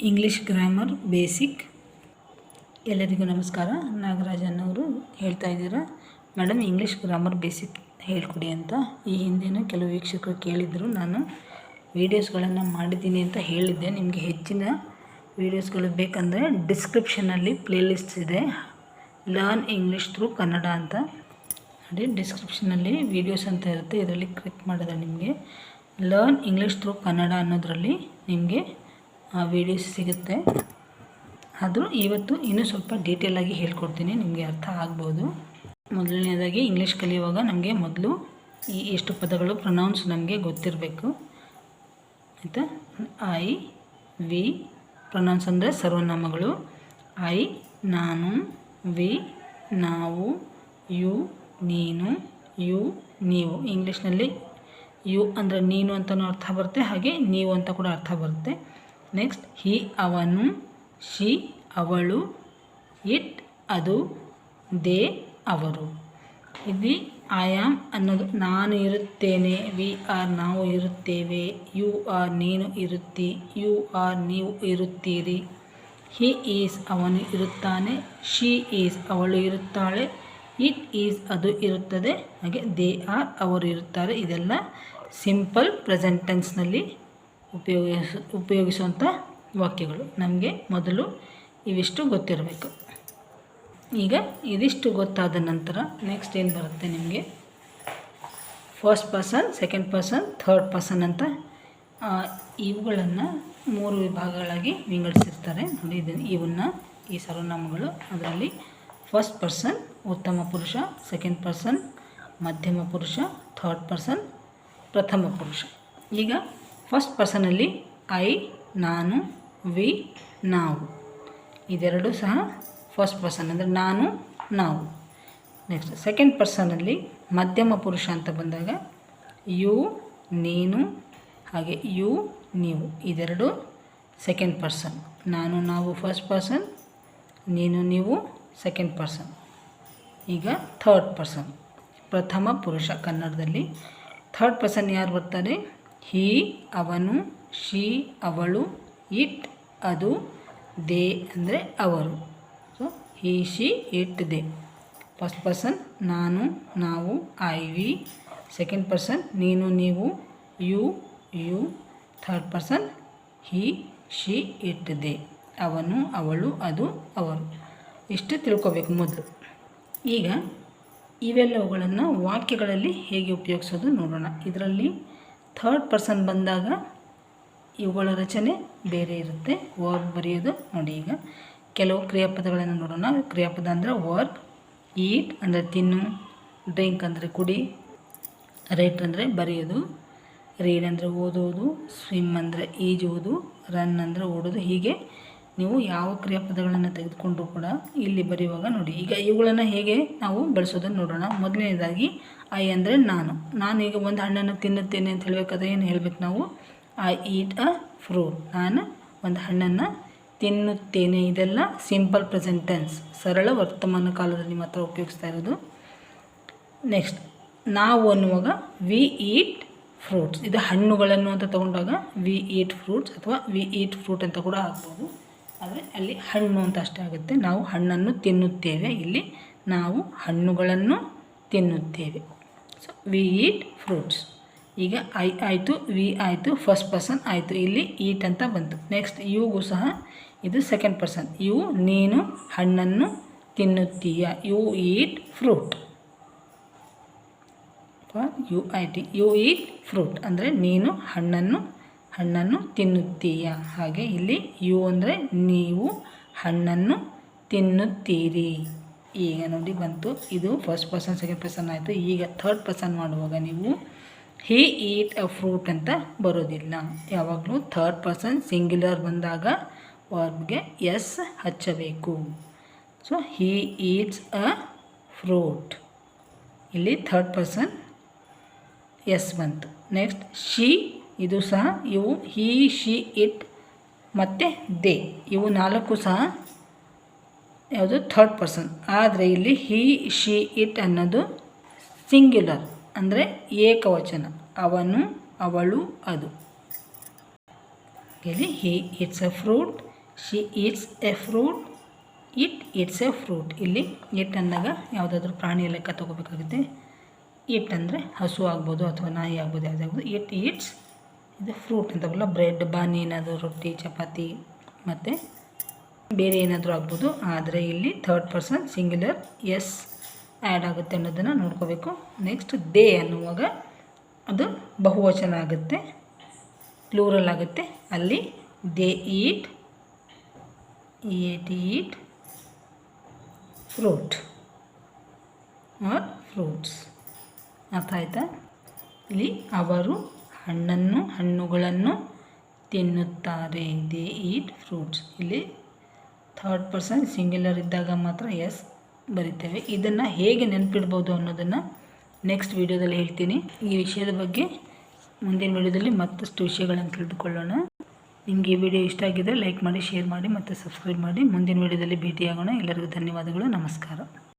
English grammar basic ಎಲ್ಲರಿಗೂ ನಮಸ್ಕಾರ. ನಾಗರಾಜನವರು ಹೇಳ್ತಾ ಇದ್ದೀರಾ? ಮೇಡಮ್ ಇಂಗ್ಲೀಷ್ ಗ್ರಾಮರ್ ಬೇಸಿಕ್ ಹೇಳ್ಕೊಡಿ ಅಂತ. ಈ ಹಿಂದೆನೂ ಕೆಲವು ವೀಕ್ಷಕರು ಕೇಳಿದರು. ನಾನು ವೀಡಿಯೋಸ್ಗಳನ್ನು ಮಾಡಿದ್ದೀನಿ ಅಂತ ಹೇಳಿದ್ದೆ. ನಿಮಗೆ ಹೆಚ್ಚಿನ ವೀಡಿಯೋಸ್ಗಳು ಬೇಕಂದರೆ ಡಿಸ್ಕ್ರಿಪ್ಷನಲ್ಲಿ ಪ್ಲೇಲಿಸ್ಟ್ಸ್ ಇದೆ. ಲರ್ನ್ ಇಂಗ್ಲೀಷ್ ಥ್ರೂ ಕನ್ನಡ ಅಂತ. ನೋಡಿ ಡಿಸ್ಕ್ರಿಪ್ಷನಲ್ಲಿ ವೀಡಿಯೋಸ್ ಅಂತ ಇರುತ್ತೆ. ಇದರಲ್ಲಿ ಕ್ಲಿಕ್ ಮಾಡಿದ್ರೆ ನಿಮಗೆ ಲರ್ನ್ ಇಂಗ್ಲೀಷ್ ಥ್ರೂ ಕನ್ನಡ ಅನ್ನೋದರಲ್ಲಿ ನಿಮಗೆ ಆ ವೀಡಿಯೋಸ್ ಸಿಗುತ್ತೆ. ಆದರೂ ಇವತ್ತು ಇನ್ನೂ ಸ್ವಲ್ಪ ಡೀಟೇಲಾಗಿ ಹೇಳ್ಕೊಡ್ತೀನಿ, ನಿಮಗೆ ಅರ್ಥ ಆಗ್ಬೋದು. ಮೊದಲನೇದಾಗಿ ಇಂಗ್ಲೀಷ್ ಕಲಿಯುವಾಗ ನಮಗೆ ಮೊದಲು ಈ ಎಷ್ಟು ಪದಗಳು ಪ್ರೊನೌನ್ಸ್ ನಮಗೆ ಗೊತ್ತಿರಬೇಕು. ಆಯಿತಾ? ಐ ವಿ ಪ್ರೊನೌನ್ಸ್ ಅಂದರೆ ಸರ್ವನಾಮಗಳು. ಐ ನಾನು ವಿ ನಾವು ಯು ನೀನು ಯು ನೀವು. ಇಂಗ್ಲೀಷ್ನಲ್ಲಿ ಯು ಅಂದರೆ ನೀನು ಅಂತಲೂ ಅರ್ಥ ಬರುತ್ತೆ, ಹಾಗೆ ನೀವು ಅಂತ ಕೂಡ ಅರ್ಥ ಬರುತ್ತೆ. ನೆಕ್ಸ್ಟ್ ಹಿ ಅವನು ಶಿ ಅವಳು ಇಟ್ ಅದು ದೇ ಅವರು ಇಲ್ಲಿ ಐ ಆಮ್ ಅನ್ನೋದು ನಾನು ಇರುತ್ತೇನೆ ವಿ ಆರ್ ನಾವು ಇರುತ್ತೇವೆ ಯು ಆರ್ ನೀನು ಇರುತ್ತಿ ಯು ಆರ್ ನೀವು ಇರುತ್ತೀರಿ. ಹಿ ಈಸ್ ಅವನು ಇರುತ್ತಾನೆ ಶಿ ಈಸ್ ಅವಳು ಇರುತ್ತಾಳೆ ಇಟ್ ಈಸ್ ಅದು ಇರುತ್ತದೆ, ಹಾಗೆ ದೇ ಆರ್ ಅವರು ಇರುತ್ತಾರೆ. ಇದೆಲ್ಲ ಸಿಂಪಲ್ ಪ್ರೆಸೆಂಟ್ ಟೆನ್ಸ್ನಲ್ಲಿ ಉಪಯೋಗಿಸ, ಉಪಯೋಗಿಸುವಂಥ ವಾಕ್ಯಗಳು. ನಮಗೆ ಮೊದಲು ಇವಿಷ್ಟು ಗೊತ್ತಿರಬೇಕು. ಈಗ ಇದಿಷ್ಟು ಗೊತ್ತಾದ ನಂತರ ನೆಕ್ಸ್ಟ್ ಏನು ಬರುತ್ತೆ ನಿಮಗೆ? First person second person third person ಅಂತ ಇವುಗಳನ್ನು ಮೂರು ವಿಭಾಗಗಳಾಗಿ ವಿಂಗಡಿಸಿರ್ತಾರೆ. ನೋಡಿ ಇದನ್ನು ಇವನ್ನ, ಈ ಸರ್ವನಾಮಗಳು, ಅದರಲ್ಲಿ ಫಸ್ಟ್ ಪರ್ಸನ್ ಉತ್ತಮ ಪುರುಷ ಸೆಕೆಂಡ್ ಪರ್ಸನ್ ಮಧ್ಯಮ ಪುರುಷ ಥರ್ಡ್ ಪರ್ಸನ್ ಪ್ರಥಮ ಪುರುಷ. ಈಗ ಫಸ್ಟ್ ಪರ್ಸನಲ್ಲಿ ಐ ನಾನು ವಿ ನಾವು. ಇದೆರಡು ಸಹ ಫಸ್ಟ್ ಪರ್ಸನ್ ಅಂದರೆ ನಾನು, ನಾವು. ನೆಕ್ಸ್ಟ್ ಸೆಕೆಂಡ್ ಪರ್ಸನಲ್ಲಿ ಮಧ್ಯಮ ಪುರುಷ ಅಂತ ಬಂದಾಗ ಯು ನೀನು, ಹಾಗೆ ಯು ನೀವು. ಇದೆರಡು ಸೆಕೆಂಡ್ ಪರ್ಸನ್ ನಾನು, ನಾವು ಫಸ್ಟ್ ಪರ್ಸನ್ ನೀನು, ನೀವು ಸೆಕೆಂಡ್ ಪರ್ಸನ್ ಈಗ ಥರ್ಡ್ ಪರ್ಸನ್ ಪ್ರಥಮ ಪುರುಷ ಕನ್ನಡದಲ್ಲಿ. ಥರ್ಡ್ ಪರ್ಸನ್ ಯಾರು ಬರ್ತಾರೆ? ಹಿ ಅವನು, ಶಿ ಅವಳು, ಇಟ್ ಅದು ದೇ ಅಂದರೆ ಅವರು. So he, she, it, they. First person ನಾನು, ನಾವು ಐ ವಿ ಸೆಕೆಂಡ್ ಪರ್ಸನ್ ನೀನು, ನೀವು you you third person he, she, it, they. ಅವನು, ಅವಳು, ಅದು ಅವರು. ಇಷ್ಟು ತಿಳ್ಕೊಬೇಕು ಮೊದಲು. ಈಗ ಇವೆಲ್ಲವುಗಳನ್ನು ವಾಕ್ಯಗಳಲ್ಲಿ ಹೇಗೆ ಉಪಯೋಗಿಸೋದು ನೋಡೋಣ. ಇದರಲ್ಲಿ ಥರ್ಡ್ ಪರ್ಸನ್ ಬಂದಾಗ ಇವುಗಳ ರಚನೆ ಬೇರೆ ಇರುತ್ತೆ. ವರ್ಕ್ ಬರೆಯೋದು. ನೋಡಿ ಈಗ ಕೆಲವು ಕ್ರಿಯಾಪದಗಳನ್ನು ನೋಡೋಣ. ಕ್ರಿಯಾಪದ ಅಂದರೆ ವರ್ಕ್ ಈಟ್ ಅಂದರೆ ತಿನ್ನು ಡ್ರಿಂಕ್ ಅಂದರೆ ಕುಡಿ ರೈಟ್ ಅಂದರೆ ಬರೆಯೋದು ರೀಡ್ ಅಂದರೆ ಓದೋದು ಸ್ವಿಮ್ ಅಂದರೆ ಈಜುವುದು ರನ್ ಅಂದರೆ ಓಡೋದು. ಹೀಗೆ ನೀವು ಯಾವ ಕ್ರಿಯಾಪದಗಳನ್ನು ತೆಗೆದುಕೊಂಡು ಕೂಡ ಇಲ್ಲಿ ಬರೆಯುವಾಗ ನೋಡಿ. ಈಗ ಇವುಗಳನ್ನು ಹೇಗೆ ನಾವು ಬಳಸೋದನ್ನು ನೋಡೋಣ. ಮೊದಲನೇದಾಗಿ ಐ ಅಂದರೆ ನಾನು. ನಾನು ಈಗ ಒಂದು ಹಣ್ಣನ್ನು ತಿನ್ನುತ್ತೇನೆ ಅಂತ ಹೇಳಬೇಕಾದ್ರೆ ಏನು ಹೇಳಬೇಕು ನಾವು? ಐ ಈಟ್ ಅ ಫ್ರೂಟ್ ನಾನು ಒಂದು ಹಣ್ಣನ್ನು ತಿನ್ನುತ್ತೇನೆ. ಇದೆಲ್ಲ ಸಿಂಪಲ್ ಪ್ರೆಸೆಂಟೆನ್ಸ್ ಸರಳ ವರ್ತಮಾನ ಕಾಲದಲ್ಲಿ ಮಾತ್ರ ಉಪಯೋಗಿಸ್ತಾ ಇರೋದು. ನೆಕ್ಸ್ಟ್ ನಾವು ಅನ್ನುವಾಗ ವಿ ಈಟ್ ಫ್ರೂಟ್ಸ್ ಇದು ಹಣ್ಣುಗಳನ್ನು ಅಂತ ತಗೊಂಡಾಗ ವಿ ಈಟ್ ಫ್ರೂಟ್ಸ್ ಅಥವಾ ವಿ ಈಟ್ ಫ್ರೂಟ್ ಅಂತ ಕೂಡ ಆಗ್ಬೋದು. ಆದರೆ ಅಲ್ಲಿ ಹಣ್ಣು ಅಂತ ಅಷ್ಟೇ ಆಗುತ್ತೆ. ನಾವು ಹಣ್ಣನ್ನು ತಿನ್ನುತ್ತೇವೆ. ಇಲ್ಲಿ ನಾವು ಹಣ್ಣುಗಳನ್ನು ತಿನ್ನುತ್ತೇವೆ. ಸೊ ವಿ ಈಟ್ ಫ್ರೂಟ್ಸ್ ಈಗ ಐ, ಆಯಿತು ವಿ ಆಯಿತು ಫಸ್ಟ್ ಪರ್ಸನ್ ಆಯಿತು. ಇಲ್ಲಿ ಈಟ್ ಅಂತ ಬಂತು. ನೆಕ್ಸ್ಟ್ ಇವುಗೂ ಸಹ ಇದು ಸೆಕೆಂಡ್ ಪರ್ಸನ್ ಇವು ನೀನು, ಹಣ್ಣನ್ನು ತಿನ್ನುತ್ತೀಯ. You eat fruit for you I T you eat fruit ಅಂದರೆ ನೀನು ಹಣ್ಣನ್ನು ಹಣ್ಣನ್ನು ತಿನ್ನುತ್ತೀಯ? ಹಾಗೆ ಇಲ್ಲಿ ಯು ಅಂದರೆ ನೀವು ಹಣ್ಣನ್ನು ತಿನ್ನುತ್ತೀರಿ. ಈಗ ನೋಡಿ ಬಂತು. ಇದು ಫಸ್ಟ್ ಪರ್ಸನ್ ಸೆಕೆಂಡ್ ಪರ್ಸನ್ ಆಯಿತು. ಈಗ ಥರ್ಡ್ ಪರ್ಸನ್ ಮಾಡುವಾಗ ನೀವು ಹಿ, ಈಟ್ ಅ ಫ್ರೂಟ್ ಅಂತ ಬರೋದಿಲ್ಲ. ಯಾವಾಗಲೂ ಥರ್ಡ್ ಪರ್ಸನ್ ಸಿಂಗ್ಯುಲರ್ ಬಂದಾಗ ವರ್ಬ್ಗೆ ಎಸ್ ಹಚ್ಚಬೇಕು. So he eats a fruit. ಇಲ್ಲಿ ಥರ್ಡ್ ಪರ್ಸನ್ ಎಸ್ ಬಂತು. ನೆಕ್ಸ್ಟ್ ಶಿ ಇದು ಸಹ ಇವು ಹಿ, ಶಿ, ಇಟ್ ಮತ್ತು ದೇ. ಇವು ನಾಲ್ಕು ಸಹ ಯಾವುದು ಥರ್ಡ್ ಪರ್ಸನ್ ಆದರೆ ಇಲ್ಲಿ ಹಿ, ಶಿ, ಇಟ್ ಅನ್ನೋದು ಸಿಂಗ್ಯುಲರ್ ಅಂದರೆ ಏಕವಚನ. ಅವನು, ಅವಳು, ಅದು. ಇಲ್ಲಿ he, eats a fruit, she, eats a fruit, it, eats a fruit. ಇಲ್ಲಿ ಇಟ್ ಅಂದಾಗ ಯಾವುದಾದ್ರೂ ಪ್ರಾಣಿಯ ಲೆಕ್ಕ ತಗೋಬೇಕಾಗುತ್ತೆ. ಇಟ್ ಅಂದರೆ ಹಸು ಆಗ್ಬೋದು ಅಥವಾ ನಾಯಿ ಆಗ್ಬೋದು ಯಾವುದಾಗ್ಬೋದು ಇಟ್ ಈಟ್ಸ್ ಇದು ಫ್ರೂಟ್ ಅಂತವಲ್ಲ ಬ್ರೆಡ್ ಬಾನಿ ಏನಾದರೂ ರೊಟ್ಟಿ, ಚಪಾತಿ ಮತ್ತು ಬೇರೆ ಏನಾದರೂ ಆಗ್ಬೋದು. ಆದರೆ ಇಲ್ಲಿ third person singular S add ಆಗುತ್ತೆ ಅನ್ನೋದನ್ನು ನೋಡ್ಕೋಬೇಕು. ನೆಕ್ಸ್ಟ್ ದೇ ಅನ್ನುವಾಗ ಅದು ಬಹುವಚನ ಆಗುತ್ತೆ ಪ್ಲೂರಲ್ ಆಗುತ್ತೆ. ಅಲ್ಲಿ they eat eat eat fruit or fruits ಅರ್ಥ ಆಯ್ತಾ? ಇಲ್ಲಿ ಅವರು ಹಣ್ಣನ್ನು, ಹಣ್ಣುಗಳನ್ನು ತಿನ್ನುತ್ತಾರೆ. They eat fruits. ಇಲ್ಲಿ ಥರ್ಡ್ ಪರ್ಸನ್ ಸಿಂಗ್ಯುಲರ್ ಇದ್ದಾಗ ಮಾತ್ರ ಎಸ್ ಬರಿತೇವೆ. ಇದನ್ನು ಹೇಗೆ ನೆನಪಿಡ್ಬೋದು ಅನ್ನೋದನ್ನು ನೆಕ್ಸ್ಟ್ ವೀಡಿಯೋದಲ್ಲಿ ಹೇಳ್ತೀನಿ. ಈ ವಿಷಯದ ಬಗ್ಗೆ ಮುಂದಿನ ವೀಡಿಯೋದಲ್ಲಿ ಮತ್ತಷ್ಟು ವಿಷಯಗಳನ್ನು ತಿಳಿದುಕೊಳ್ಳೋಣ. ನಿಮಗೆ ಈ ವಿಡಿಯೋ ಇಷ್ಟ ಆಗಿದ್ದರೆ ಲೈಕ್ ಮಾಡಿ, ಶೇರ್ ಮಾಡಿ ಮತ್ತು ಸಬ್ಸ್ಕ್ರೈಬ್ ಮಾಡಿ. ಮುಂದಿನ ವೀಡಿಯೋದಲ್ಲಿ ಭೇಟಿಯಾಗೋಣ. ಎಲ್ಲರಿಗೂ ಧನ್ಯವಾದಗಳು. ನಮಸ್ಕಾರ.